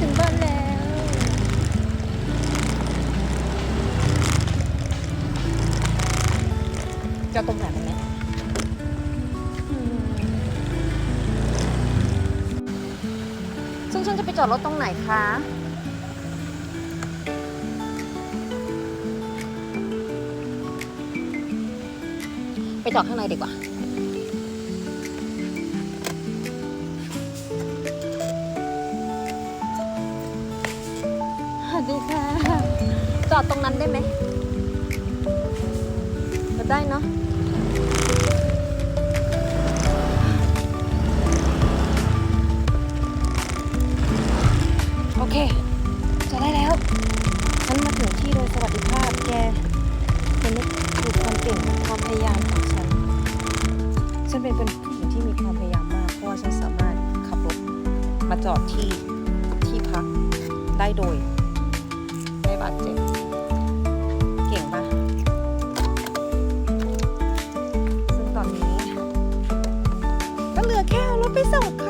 ถึงบ้านแล้ว จะตรงไหนไหมซึ่งฉันจะไปจอดรถตรงไหนคะไปจอดข้างในดีกว่า ดีค่ะ จอดตรงนั้นได้ไหมก็ได้เนาะโอเค จะได้แล้วฉันมาถึงที่โดยสวัสดิภาพแกเป็นนึกถึงความเก่งความพยายามของฉัน ฉันเป็นเป็นผู้หญิงที่มีความพยายามมาก เพราะว่าฉันสามารถขับรถมาจอดที่ที่พักได้โดย ดเจ็บ เก่งปะซึ่งตอนนี้ ก็เหลือแค่รถไปส่งค่ะ